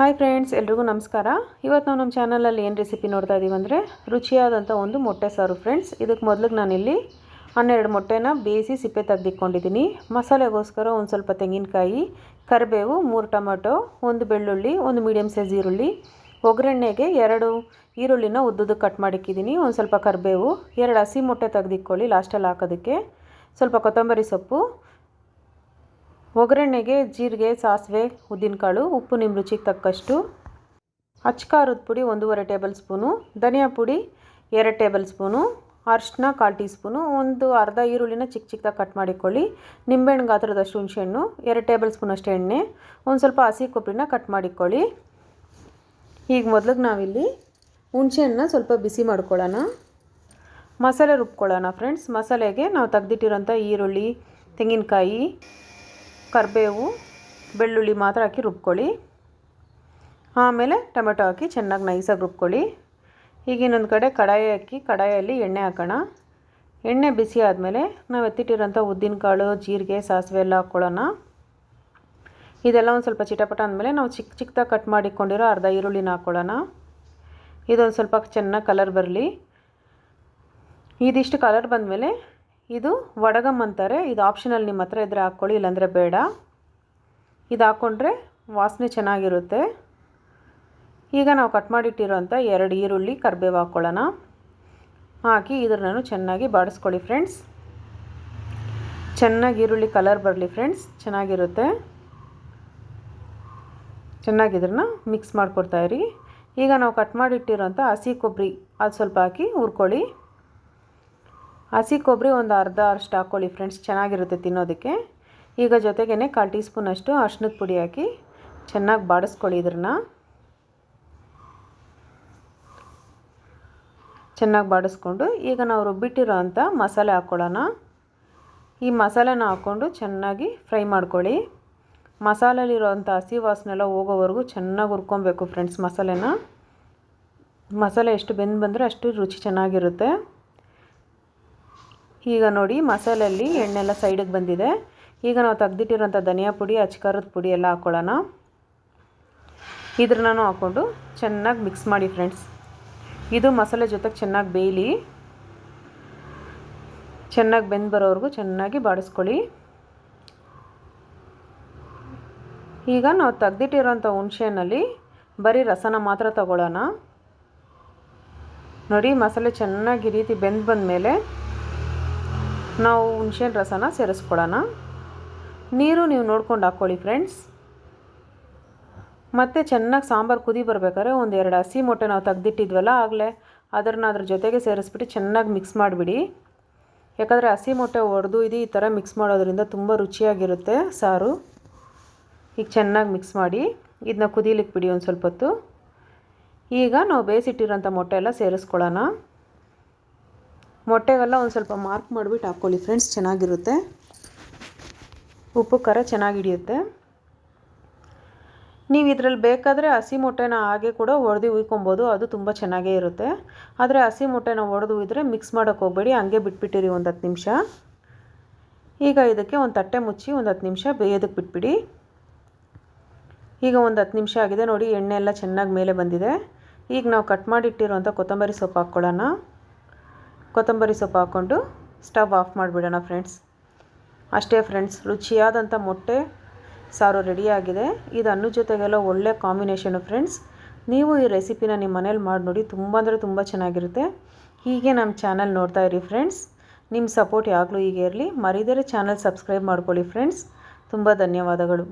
Hi friends, ಎಲ್ರಿಗೂ ನಮಸ್ಕಾರ. ಇವತ್ತು ನಾವು ನಮ್ಮ ಚಾನಲಲ್ಲಿ ಏನು ರೆಸಿಪಿ ನೋಡ್ತಾ ಇದ್ದೀವಿ ಅಂದರೆ ರುಚಿಯಾದಂಥ ಒಂದು ಮೊಟ್ಟೆ ಸಾರು ಫ್ರೆಂಡ್ಸ್. ಇದಕ್ಕೆ ಮೊದಲಿಗೆ ನಾನಿಲ್ಲಿ ಹನ್ನೆರಡು ಮೊಟ್ಟೆನ ಬೇಯಿಸಿ ಸಿಪ್ಪೆ ತೆಗೆದಿಕ್ಕೊಂಡಿದ್ದೀನಿ ಮಸಾಲೆಗೋಸ್ಕರ ಒಂದು ಸ್ವಲ್ಪ ತೆಂಗಿನಕಾಯಿ, ಕರಿಬೇವು, ಮೂರು ಟೊಮೆಟೊ, ಒಂದು ಬೆಳ್ಳುಳ್ಳಿ, ಒಂದು ಮೀಡಿಯಮ್ ಸೈಜ್ ಈರುಳ್ಳಿ, ಒಗ್ಗರಣೆಗೆ ಎರಡು ಈರುಳ್ಳಿನ ಉದ್ದುದ್ದು ಕಟ್ ಮಾಡಿಕ್ಕಿದ್ದೀನಿ ಒಂದು ಸ್ವಲ್ಪ ಕರಿಬೇವು, ಎರಡು ಹಸಿ ಮೊಟ್ಟೆ ತೆಗೆದಿಕ್ಕೊಳ್ಳಿ ಲಾಸ್ಟಲ್ಲಿ ಹಾಕೋದಕ್ಕೆ. ಸ್ವಲ್ಪ ಕೊತ್ತಂಬರಿ ಸೊಪ್ಪು ಒಗ್ಗರಣೆಗೆ ಜೀರಿಗೆ, ಸಾಸಿವೆ, ಉದ್ದಿನಕಾಳು, ಉಪ್ಪು ನಿಮ್ಮ ರುಚಿಗೆ ತಕ್ಕಷ್ಟು ಅಚ್ಕಾರದ ಪುಡಿ ಒಂದೂವರೆ ಟೇಬಲ್ ಸ್ಪೂನು, ಧನಿಯಾ ಪುಡಿ ಎರಡು ಟೇಬಲ್ ಸ್ಪೂನು, ಅರಿಶಿನ ಕಾಲು ಟೀ ಸ್ಪೂನು ಒಂದು ಅರ್ಧ ಈರುಳ್ಳಿನ ಚಿಕ್ಕ ಚಿಕ್ಕದಾಗಿ ಕಟ್ ಮಾಡಿಕೊಳ್ಳಿ. ನಿಂಬೆಹಣ್ಣು ಗಾತ್ರದಷ್ಟು ಹುಣಸೆಹಣ್ಣು, ಎರಡು ಟೇಬಲ್ ಸ್ಪೂನಷ್ಟು ಎಣ್ಣೆ, ಒಂದು ಸ್ವಲ್ಪ ಹಸಿ ಕೊಬ್ಬರಿನ ಕಟ್ ಮಾಡಿಕೊಳ್ಳಿ. ಈಗ ಮೊದಲಿಗೆ ನಾವಿಲ್ಲಿ ಹುಣಸೆಹಣ್ಣನ್ನ ಸ್ವಲ್ಪ ಬಿಸಿ ಮಾಡ್ಕೊಳ್ಳೋಣ. ಮಸಾಲೆ ರುಬ್ಕೊಳ್ಳೋಣ ಫ್ರೆಂಡ್ಸ್. ಮಸಾಲೆಗೆ ನಾವು ತೆಗ್ದಿಟ್ಟಿರೋಂಥ ಈರುಳ್ಳಿ, ತೆಂಗಿನಕಾಯಿ ಕರಿಬೇವು, ಬೆಳ್ಳುಳ್ಳಿ ಮಾತ್ರ ಹಾಕಿ ರುಬ್ಕೊಳ್ಳಿ. ಆಮೇಲೆ ಟೊಮೆಟೊ ಹಾಕಿ ಚೆನ್ನಾಗಿ ನೈಸಾಗಿ ರುಬ್ಕೊಳ್ಳಿ. ಈಗ ಇನ್ನೊಂದು ಕಡೆ ಕಡಾಯಿ ಹಾಕಿ, ಕಡಾಯಲ್ಲಿ ಎಣ್ಣೆ ಹಾಕೋಣ. ಎಣ್ಣೆ ಬಿಸಿ ಆದಮೇಲೆ ನಾವು ಎತ್ತಿಟ್ಟಿರೋಂಥ ಉದ್ದಿನಕಾಳು, ಜೀರಿಗೆ, ಸಾಸಿವೆ ಎಲ್ಲ ಹಾಕ್ಕೊಳ್ಳೋಣ ಇದೆಲ್ಲ ಒಂದು ಸ್ವಲ್ಪ ಚಿಟಪಟ ಅಂದಮೇಲೆ ನಾವು ಚಿಕ್ಕ ಚಿಕ್ಕದಾಗಿ ಕಟ್ ಮಾಡಿಕೊಂಡಿರೋ ಅರ್ಧ ಈರುಳ್ಳಿನ ಹಾಕ್ಕೊಳ್ಳೋಣ ಇದೊಂದು ಸ್ವಲ್ಪ ಚೆನ್ನಾಗಿ ಕಲರ್ ಬರಲಿ. ಇದಿಷ್ಟು ಕಲರ್ ಬಂದಮೇಲೆ ಇದು ವಡಗಮ್ ಅಂತಾರೆ. ಇದು ಆಪ್ಷನಲ್ ನಿಮ್ಮ ಹತ್ರ ಇದ್ದರೆ ಹಾಕ್ಕೊಳ್ಳಿ, ಇಲ್ಲಾಂದರೆ ಬೇಡ. ಇದು ಹಾಕ್ಕೊಂಡ್ರೆ ವಾಸನೆ ಚೆನ್ನಾಗಿರುತ್ತೆ. ಈಗ ನಾವು ಕಟ್ ಮಾಡಿಟ್ಟಿರೋಂಥ ಎರಡು ಈರುಳ್ಳಿ ಕರಿಬೇವು ಹಾಕ್ಕೊಳ್ಳೋಣ. ಹಾಕಿ ಇದ್ರನ್ನೂ ಚೆನ್ನಾಗಿ ಬಾಡಿಸ್ಕೊಳ್ಳಿ ಫ್ರೆಂಡ್ಸ್ ಚೆನ್ನಾಗಿ ಈರುಳ್ಳಿ ಕಲರ್ ಬರಲಿ ಫ್ರೆಂಡ್ಸ್ ಚೆನ್ನಾಗಿರುತ್ತೆ. ಚೆನ್ನಾಗಿ ಇದನ್ನು ಮಿಕ್ಸ್ ಮಾಡ್ಕೊಡ್ತಾಯಿರಿ ಈಗ ನಾವು ಕಟ್ ಮಾಡಿಟ್ಟಿರೋಂಥ ಹಸಿ ಕೊಬ್ಬರಿ, ಅದು ಸ್ವಲ್ಪ ಹಾಕಿ ಹುರ್ಕೊಳ್ಳಿ. ಹಸಿ ಕೊಬ್ಬರಿ ಒಂದು ಅರ್ಧ ಅಷ್ಟು ಹಾಕ್ಕೊಳ್ಳಿ ಫ್ರೆಂಡ್ಸ್ ಚೆನ್ನಾಗಿರುತ್ತೆ ತಿನ್ನೋದಕ್ಕೆ. ಈಗ ಜೊತೆಗೇ ಕಾಲು ಟೀ ಸ್ಪೂನಷ್ಟು ಅರ್ಶಿನದ ಪುಡಿ ಹಾಕಿ ಚೆನ್ನಾಗಿ ಬಾಡಿಸ್ಕೊಳ್ಳಿ ಇದ್ರನ್ನ. ಚೆನ್ನಾಗಿ ಬಾಡಿಸ್ಕೊಂಡು ಈಗ ನಾವು ರುಬ್ಬಿಟ್ಟಿರೋ ಅಂಥ ಮಸಾಲೆ ಹಾಕ್ಕೊಳ್ಳೋಣ. ಈ ಮಸಾಲೆನ ಹಾಕ್ಕೊಂಡು ಚೆನ್ನಾಗಿ ಫ್ರೈ ಮಾಡ್ಕೊಳ್ಳಿ. ಮಸಾಲೆಲಿರೋವಂಥ ಹಸಿ ವಾಸನೆಲ್ಲ ಹೋಗೋವರೆಗೂ ಚೆನ್ನಾಗಿ ಹುರ್ಕೊಬೇಕು ಫ್ರೆಂಡ್ಸ್ ಮಸಾಲೆನ. ಮಸಾಲೆ ಎಷ್ಟು ಬೆಂದು ಬಂದರೆ ಅಷ್ಟು ರುಚಿ ಚೆನ್ನಾಗಿರುತ್ತೆ. ಈಗ ನೋಡಿ ಮಸಾಲೆಯಲ್ಲಿ ಎಣ್ಣೆಲ್ಲ ಸೈಡಿಗೆ ಬಂದಿದೆ. ಈಗ ನಾವು ತೆಗ್ದಿಟ್ಟಿರೋಂಥ ಧನಿಯಾ ಪುಡಿ, ಅಚ್ಕಾರದ ಪುಡಿ ಎಲ್ಲ ಹಾಕ್ಕೊಳ್ಳೋಣ ಇದ್ರನ್ನೂ ಹಾಕ್ಕೊಂಡು ಚೆನ್ನಾಗಿ ಮಿಕ್ಸ್ ಮಾಡಿ ಫ್ರೆಂಡ್ಸ್. ಇದು ಮಸಾಲೆ ಜೊತೆಗೆ ಚೆನ್ನಾಗಿ ಬೇಯಲಿ. ಚೆನ್ನಾಗಿ ಬೆಂದು ಬರೋವರೆಗೂ ಚೆನ್ನಾಗಿ ಬಾಡಿಸ್ಕೊಳ್ಳಿ. ಈಗ ನಾವು ತೆಗ್ದಿಟ್ಟಿರೋಂಥ ಹುಣಸೆಹಣ್ಣಲ್ಲಿ ಬರೀ ರಸನ ಮಾತ್ರ ತಗೊಳ್ಳೋಣ. ನೋಡಿ ಮಸಾಲೆ ಚೆನ್ನಾಗಿ ರೀತಿ ಬೆಂದು ಬಂದಮೇಲೆ ನಾವು ಹುಣ್ಸೆಹಣ್ಣು ರಸನ ಸೇರಿಸ್ಕೊಳ್ಳೋಣ ನೀರು ನೀವು ನೋಡ್ಕೊಂಡು ಹಾಕ್ಕೊಳ್ಳಿ ಫ್ರೆಂಡ್ಸ್. ಮತ್ತು ಚೆನ್ನಾಗಿ ಸಾಂಬಾರು ಕುದಿ ಬರಬೇಕಾದ್ರೆ ಒಂದು ಎರಡು ಹಸಿ ಮೊಟ್ಟೆ ನಾವು ತೆಗ್ದಿಟ್ಟಿದ್ವಲ್ಲ ಆಗಲೇ ಅದನ್ನು ಅದ್ರ ಜೊತೆಗೆ ಸೇರಿಸ್ಬಿಟ್ಟು ಚೆನ್ನಾಗಿ ಮಿಕ್ಸ್ ಮಾಡಿಬಿಡಿ. ಯಾಕಂದರೆ ಹಸಿ ಮೊಟ್ಟೆ ಒಡೆದು ಇದು ಈ ಥರ ಮಿಕ್ಸ್ ಮಾಡೋದ್ರಿಂದ ತುಂಬ ರುಚಿಯಾಗಿರುತ್ತೆ ಸಾರು. ಈಗ ಚೆನ್ನಾಗಿ ಮಿಕ್ಸ್ ಮಾಡಿ ಇದನ್ನ ಕುದೀಲಿಕ್ಕೆ ಬಿಡಿ ಒಂದು ಸ್ವಲ್ಪ ಹೊತ್ತು. ಈಗ ನಾವು ಬೇಯಿಸಿಟ್ಟಿರೋಂಥ ಮೊಟ್ಟೆ ಎಲ್ಲ ಸೇರಿಸ್ಕೊಳ್ಳೋಣ. ಮೊಟ್ಟೆಗೆಲ್ಲ ಒಂದು ಸ್ವಲ್ಪ ಮಾರ್ಕ್ ಮಾಡಿಬಿಟ್ಟು ಹಾಕ್ಕೊಳ್ಳಿ ಫ್ರೆಂಡ್ಸ್ ಚೆನ್ನಾಗಿರುತ್ತೆ. ಉಪ್ಪು, ಖಾರ ಚೆನ್ನಾಗಿ ಹಿಡಿಯುತ್ತೆ. ನೀವು ಇದರಲ್ಲಿ ಬೇಕಾದರೆ ಹಸಿ ಮೊಟ್ಟೆನ ಹಾಗೆ ಕೂಡ ಒಡೆದು ಉಯ್ಕೊಬೋದು ಅದು ತುಂಬ ಚೆನ್ನಾಗೇ ಇರುತ್ತೆ. ಆದರೆ ಹಸಿ ಮೊಟ್ಟೆನ ಒಡೆದು ಹುಯ್ದ್ರೆ ಮಿಕ್ಸ್ ಮಾಡೋಕ್ಕೆ ಹೋಗಬೇಡಿ, ಹಂಗೆ ಬಿಟ್ಬಿಟ್ಟಿರಿ ಒಂದು ಹತ್ತು ನಿಮಿಷ. ಈಗ ಇದಕ್ಕೆ ಒಂದು ತಟ್ಟೆ ಮುಚ್ಚಿ ಒಂದು ಹತ್ತು ನಿಮಿಷ ಬೇಯೋದಕ್ಕೆ ಬಿಟ್ಬಿಡಿ. ಈಗ ಒಂದು ಹತ್ತು ನಿಮಿಷ ಆಗಿದೆ ನೋಡಿ, ಎಣ್ಣೆ ಎಲ್ಲ ಚೆನ್ನಾಗಿ ಮೇಲೆ ಬಂದಿದೆ. ಈಗ ನಾವು ಕಟ್ ಮಾಡಿಟ್ಟಿರುವಂಥ ಕೊತ್ತಂಬರಿ ಸೊಪ್ಪು ಹಾಕ್ಕೊಳ್ಳೋಣ. ಕೊತ್ತಂಬರಿ ಸೊಪ್ಪು ಹಾಕ್ಕೊಂಡು ಸ್ಟವ್ ಆಫ್ ಮಾಡಿಬಿಡೋಣ ಫ್ರೆಂಡ್ಸ್. ಅಷ್ಟೇ ಫ್ರೆಂಡ್ಸ್, ರುಚಿಯಾದಂಥ ಮೊಟ್ಟೆ ಸಾರು ರೆಡಿಯಾಗಿದೆ. ಇದು ಅನ್ನ ಜೊತೆಗೆಲ್ಲ ಒಳ್ಳೆ ಕಾಂಬಿನೇಷನು ಫ್ರೆಂಡ್ಸ್. ನೀವು ಈ ರೆಸಿಪಿನ ನಿಮ್ಮ ಮನೇಲಿ ಮಾಡಿ ನೋಡಿ, ತುಂಬ ಅಂದರೆ ತುಂಬ ಚೆನ್ನಾಗಿರುತ್ತೆ. ಹೀಗೆ ನಮ್ಮ ಚಾನಲ್ ನೋಡ್ತಾ ಇರಿ ಫ್ರೆಂಡ್ಸ್. ನಿಮ್ಮ ಸಪೋರ್ಟ್ ಯಾವಾಗಲೂ ಹೀಗೆ ಇರಲಿ. ಮರಿದರೆ ಚಾನಲ್ ಸಬ್ಸ್ಕ್ರೈಬ್ ಮಾಡ್ಕೊಳ್ಳಿ ಫ್ರೆಂಡ್ಸ್. ತುಂಬ ಧನ್ಯವಾದಗಳು.